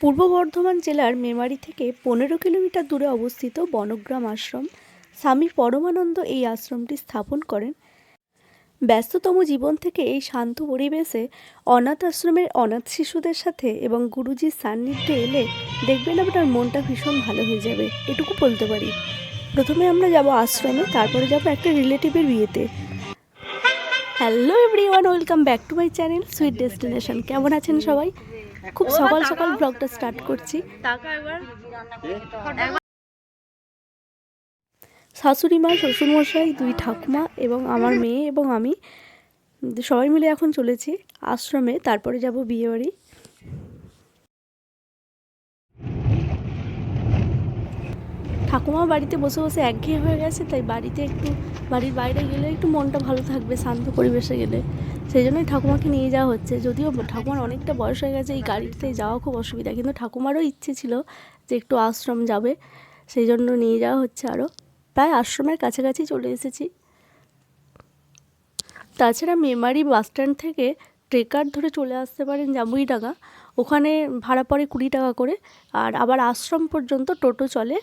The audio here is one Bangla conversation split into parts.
পূর্ব বর্ধমান জেলার মেমারি থেকে পনেরো কিলোমিটার দূরে অবস্থিত বনগ্রাম আশ্রম, স্বামী পরমানন্দ এই আশ্রমটি স্থাপন করেন। ব্যস্ততম জীবন থেকে এই শান্ত পরিবেশে অনাথ আশ্রমের অনাথ শিশুদের সাথে এবং গুরুজির সান্নিধ্যে এলে দেখবেন আপনার মনটা ভীষণ ভালো হয়ে যাবে। এটুকু বলতে পারি। প্রথমে আমরা যাব আশ্রমে, তারপরে যাব একটা রিলেটিভের বিয়েতে। Hello everyone, welcome back to my channel sweet destination. কেমন আছেন সবাই? খুব সকাল সকাল ব্লগটা স্টার্ট করছি। শাশুড়ি মা শ্বশুরমশাই দুই ঠাকুমা এবং আমার মেয়ে এবং আমি সবাই মিলে এখন চলেছি আশ্রমে তারপরে যাব বিয়েবাড়ি। ঠাকুমা বাড়িতে বসে বসে একঘেয়ে হয়ে গেছে, তাই বাড়িতে একটু, বাড়ির বাইরে গেলে একটু মনটা ভালো থাকবে, শান্ত পরিবেশে গেলে। সেই জন্যই ঠাকুমাকে নিয়ে যাওয়া হচ্ছে। যদিও ঠাকুমার অনেকটা বয়স হয়ে গেছে এই গাড়িতে যাওয়া খুব অসুবিধা, কিন্তু ঠাকুমারও ইচ্ছে ছিল যে একটু আশ্রম যাবে, সেই জন্য নিয়ে যাওয়া হচ্ছে আরও। প্রায় আশ্রমের কাছাকাছি চলে এসেছি। তাছাড়া মেমারি বাসস্ট্যান্ড থেকে ট্রেকার ধরে চলে আসতে পারেন জামুইডাঙ্গা। ওখানে ভাড়া পড়ে কুড়ি টাকা করে, আর আবার আশ্রম পর্যন্ত টোটো চলে।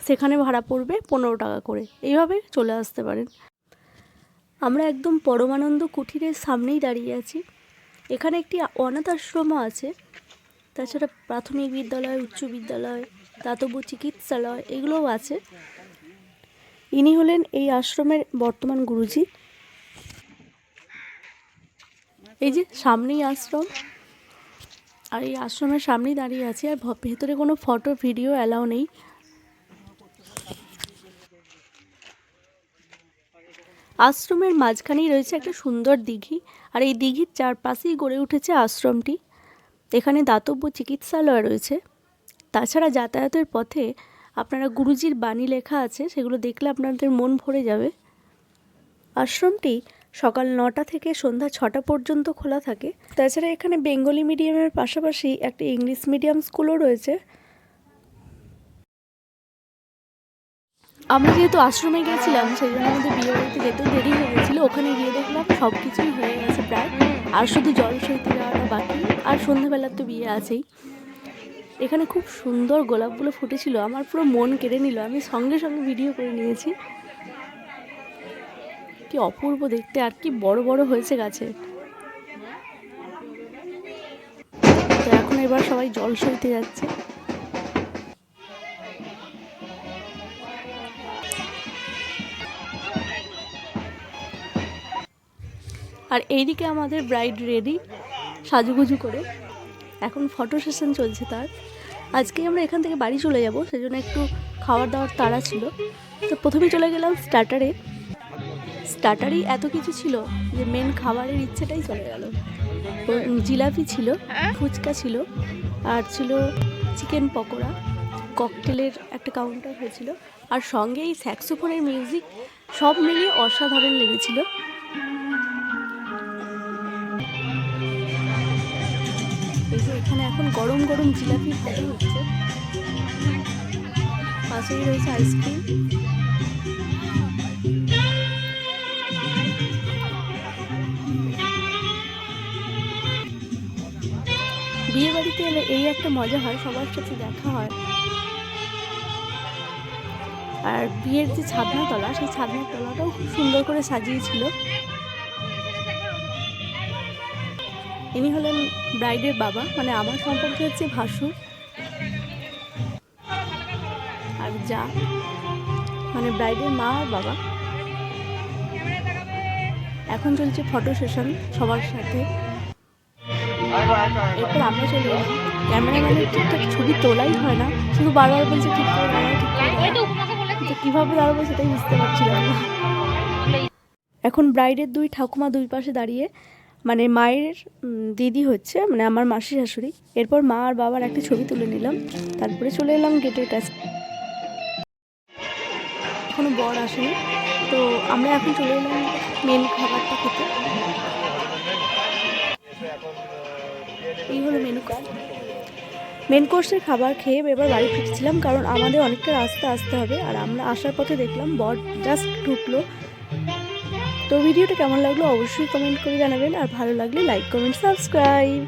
সেখানে ভাড়া পড়বে পনেরো টাকা করে। এইভাবে চলে আসতে পারেন। আমরা একদম পরমানন্দ কুঠিরের সামনেই দাঁড়িয়ে আছি। এখানে একটি অনাথ আশ্রমও আছে। তাছাড়া প্রাথমিক বিদ্যালয়, উচ্চ বিদ্যালয়, দাতব্য চিকিৎসালয় এগুলোও আছে। ইনি হলেন এই আশ্রমের বর্তমান গুরুজি। এই যে সামনেই আশ্রম। আর এই আশ্রমের সামনেই দাঁড়িয়ে আছে। আর ভেতরে কোনো ফটো, ভিডিও অ্যালাউ নেই। আশ্রমের মাঝখানেই রয়েছে একটা সুন্দর দিঘি, আর এই দিঘির চারপাশেই গড়ে উঠেছে আশ্রমটি। এখানে দাতব্য চিকিৎসালয় রয়েছে। তাছাড়া যাতায়াতের পথে আপনারা গুরুজির বাণী লেখা আছে, সেগুলো দেখলে আপনাদের মন ভরে যাবে। আশ্রমটি সকাল নটা থেকে সন্ধ্যা ছটা পর্যন্ত খোলা থাকে। তাছাড়া এখানে বেঙ্গলি মিডিয়ামের পাশাপাশি একটা ইংলিশ মিডিয়াম স্কুলও রয়েছে। আমরা যেহেতু আশ্রমে গেছিলাম সেই জন্য আমাদের বিয়ে বাড়িতে যেতেও দেরি হয়ে গেছিল। ওখানে গিয়ে দেখলাম সব কিছুই হয়ে গেছে প্রায়। আর শুধু জল সইতে যাওয়াটা বাকি, আর সন্ধ্যাবেলার তো বিয়ে আছেই। এখানে খুব সুন্দর গোলাপগুলো ফুটেছিল, আমার পুরো মন কেড়ে নিল। আমি সঙ্গে সঙ্গে ভিডিও করে নিয়েছি। কি অপূর্ব দেখতে, আর কি বড় বড় হয়েছে গাছে। তো এখন এবার সবাই জল সইতে যাচ্ছে। আর এইদিকে আমাদের ব্রাইড রেডি সাজুগুজু করে। এখন ফটো সেশন চলছে তার। আজকে আমরা এখান থেকে বাড়ি চলে যাব, সেজন্য একটু খাওয়ার দাওয়ার তাড়া ছিল। তো প্রথমে চলে গেলাম স্টার্টারে স্টার্টারেই এত কিছু ছিল যে মেন খাবারের ইচ্ছেটাই চলে গেল। জিলাপি ছিল, ফুচকা ছিল, আর ছিল চিকেন পকোড়া। ককটেলের একটা কাউন্টার হয়েছিল। আর সঙ্গে এই স্যাক্সোফোনের মিউজিক সব মিলিয়ে অসাধারণ লেগেছিল। এখানে এখন গরম গরম জিলাপি ভাজা হচ্ছে। পাশেই রয়েছে আইসক্রিম। বিয়ে বাড়িতে এলে এই একটা মজা হয়, সবার সাথে দেখা হয়। আর বিয়ের যে ছাদনা তলা সেই ছাদনা তলাটাও খুব সুন্দর করে সাজিয়েছিল। ইনি হলেন ব্রাইডের বাবা মানে আমার সম্পর্কে হচ্ছে ভাসুর। আর যা মানে ব্রাইডের মা আর বাবা। এখন চলছে ফটো সেশন সবার সাথে। এরপর আমরা চলে এলাম। ক্যামেরাম্যানের ঠিকঠাক ছবি তোলাই হয় না, শুধু বারবার বলছে ঠিক করে দাঁড়াও ঠিক করে কীভাবে দাঁড়াবো সেটাই বুঝতে পারছিলাম না। এখন ব্রাইডের দুই ঠাকুমা দুই পাশে দাঁড়িয়ে মানে মায়ের দিদি হচ্ছে মানে আমার মাসি শাশুড়ি। এরপর মা আর বাবার একটা ছবি তুলে নিলাম। তারপরে চলে এলাম গেটের কাছে। এখনও বর আসেনি। তো আমরা এখন চলে এলাম মেন খাবারটা খেতে। এই হলো মেনু কার্ড মেন কোর্সের খাবার খেয়ে এবার বাড়ি ফিরছিলাম, কারণ আমাদের অনেকটা রাস্তা আসতে হবে। আর আমরা আসার পথে দেখলাম বর জাস্ট ঢুকলো। তো ভিডিওটা কেমন লাগল অবশ্যই কমেন্ট করে জানাবেন আর ভালো লাগলে লাইক কমেন্ট সাবস্ক্রাইব